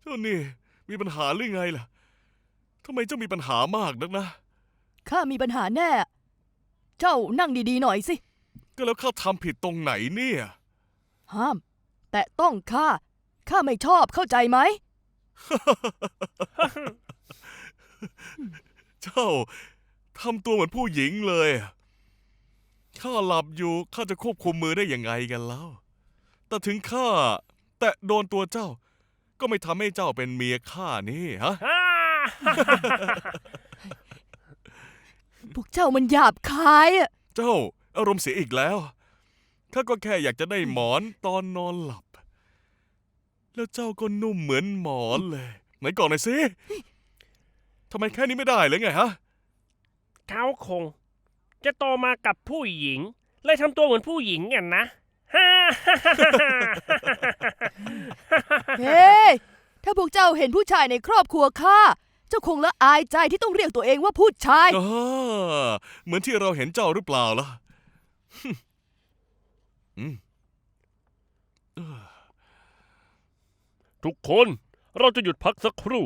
เจ้านี่ มีปัญหาหรือไงล่ะทำไมเจ้ามีปัญหามากนักนะ ข้ามีปัญหาแน่ เจ้านั่งดีๆหน่อยสิ ก็แล้วข้าทำผิดตรงไหนเนี่ย ห้าม แต่ต้องข้า ข้าไม่ชอบเข้าใจไหม เจ้าทำตัวเหมือนผู้หญิงเลยอะ ข้าหลับอยู่ข้าจะควบคุมมือได้ยังไงกันแล้ว แต่ถึงข้าแตะโดนตัวเจ้า ก็ไม่ทำให้เจ้าเป็นเมียข้านี่ฮะฮ่าพวกเจ้ามันหยาบคายอะเจ้าอารมณ์เสียอีกแล้ว ข้าก็แค่อยากจะได้หมอนตอนนอนหลับ แล้วเจ้าก็นุ่มเหมือนหมอนเลย ไหนก่อนหน่อยสิทำไมแค่นี้ไม่ได้เลยไงฮะ เขาคง จะโตมากับผู้หญิง เลยทำตัวเหมือนผู้หญิงกันนะฮ่าเฮ้ยถ้าพวกเจ้าเห็นผู้ชายในครอบครัวข้า เจ้าคงละอายใจที่ต้องเรียกตัวเองว่าผู้ชายอ่าเหมือนที่เราเห็นเจ้าหรือเปล่าล่ะอืมเออทุกคนเราจะหยุดพักสักครู่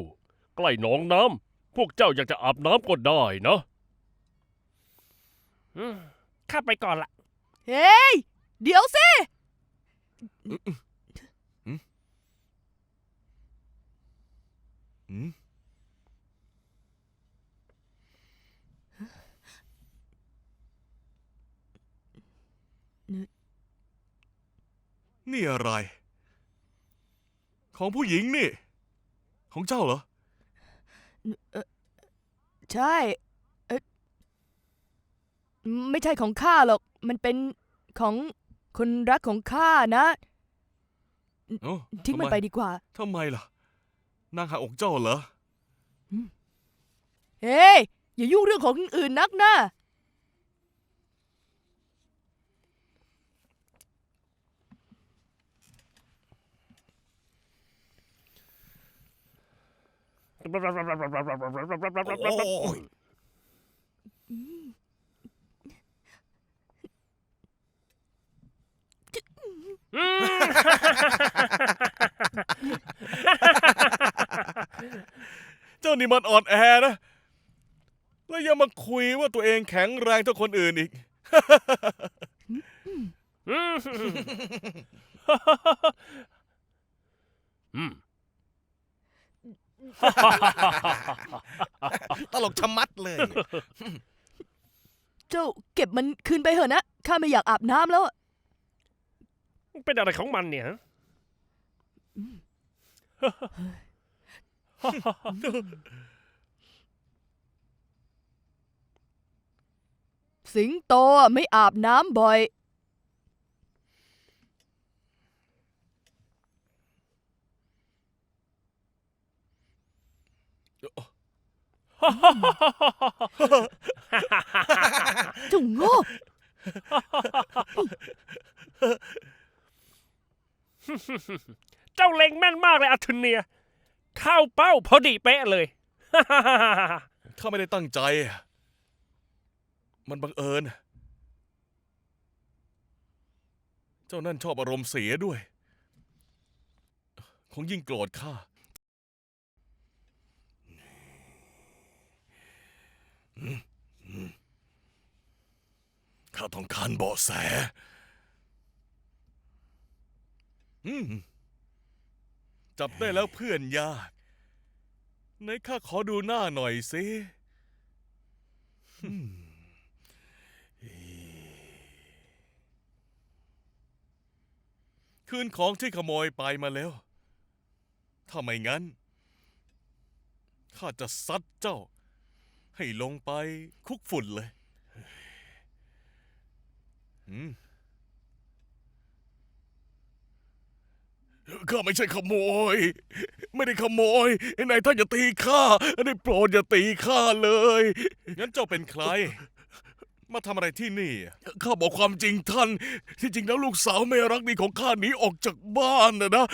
ใกล้หนองน้ำพวกเจ้าอยากจะอาบน้ำก็ได้นะอืม ข้าไปก่อนละ เฮ้ย เดี๋ยวสิ อืมนี่อะไร ของผู้หญิงนี่ ของเจ้าเหรอ ใช่เอ๊ะ ไม่ใช่ของข้าหรอก มันเป็นของคนรักของข้านะเอ้าทิ้งมันทำไปดีกว่า ทำไมล่ะ นางหาอกเจ้าเหรอ เฮ้ย อย่ายุ่งเรื่องของคนอื่นนักนะโอ้ย อืม เจ้านี่มันอ่อนแอนะ แล้วยังมาคุยว่าตัวเองแข็งแรงเท่าคนอื่นอีก อืมอืม ตลกชะมัดเลย เจ้าเก็บมันคืนไปเถอะนะ ข้าไม่อยากอาบน้ำแล้วอะ เป็นอะไรของมันเนี่ยฮะ สิงโตอะไม่อาบน้ำบ่อยเจ้าโง่ เจ้าเล็งแม่นมากเลยอาทุนเนีย เข้าเป้าพอดีเป๊ะเลย ข้าไม่ได้ตั้งใจ มันบังเอิญ เจ้านั่นชอบอารมณ์เสียด้วย คงยิ่งโกรธข้า ข้าต้องการเบาะแส อืม จับได้แล้วเพื่อนยากไหนข้าขอดูหน้าหน่อยสิอืมคืนของที่ขโมยไปมาแล้ว ถ้าไม่งั้น ข้าจะซัดเจ้า ให้ลงไปคุกฝุ่นเลย อืม ข้าไม่ใช่ขโมย ไม่ได้ขโมยนายท่านอย่าตีข้าได้โปรดอย่าตีข้าเลย งั้นเจ้าเป็นใคร มาทำอะไรที่นี่ ข้าบอกความจริงท่าน ที่จริงแล้วลูกสาวเมรักดีของข้าหนีออกจากบ้านนะนะ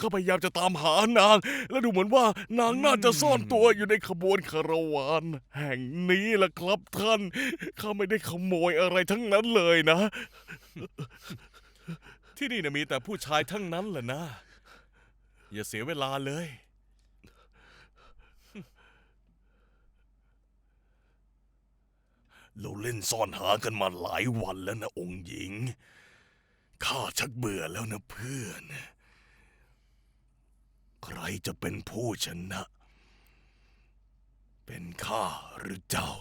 ข้าพยายามจะตามหานาง และดูเหมือนว่านางน่าจะซ่อนตัวอยู่ในขบวนคาราวาน แห่งนี้แหละครับท่าน ข้าไม่ได้ขโมยอะไรทั้งนั้นเลยนะ ที่นี่นะมีแต่ผู้ชายทั้งนั้นแหละนะ อย่าเสียเวลาเลย เราเล่นซ่อนหากันมาหลายวันแล้วนะองค์หญิง ข้าชักเบื่อแล้วนะเพื่อน ใครจะเป็นผู้ชนะ เป็นข้าหรือเจ้า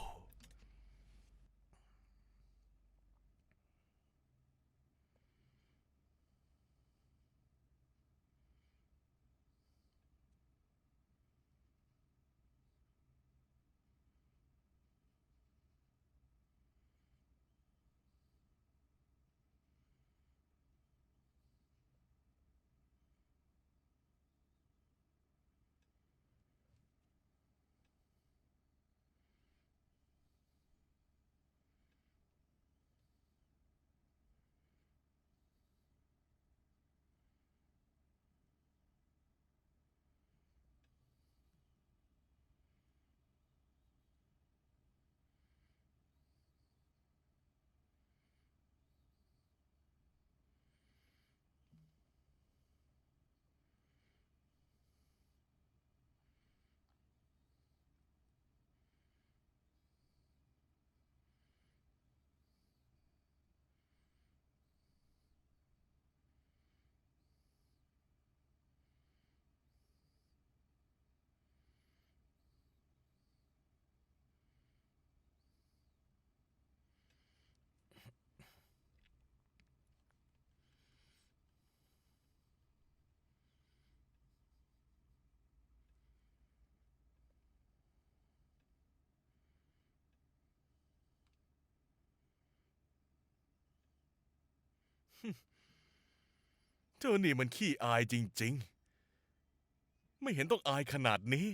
เจ้านี่มันขี้อายจริง ๆ ไม่เห็นต้องอายขนาดนี้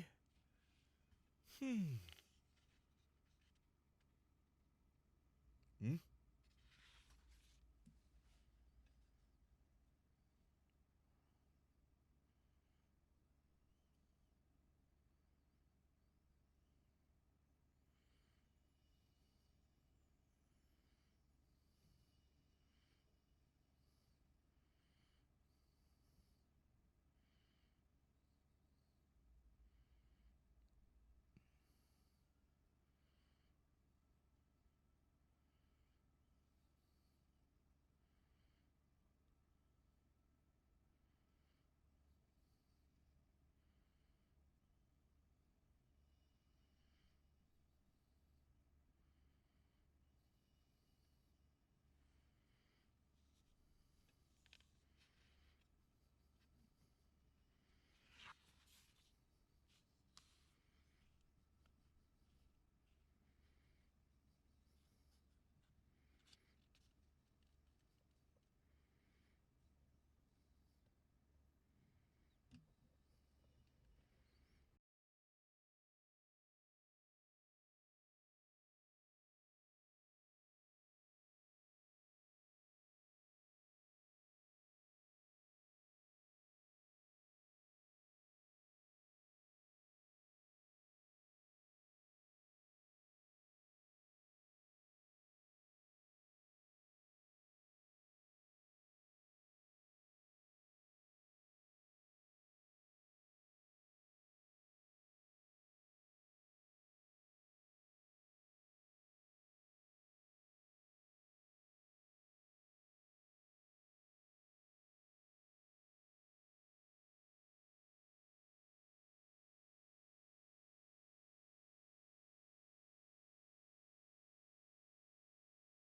ฮึ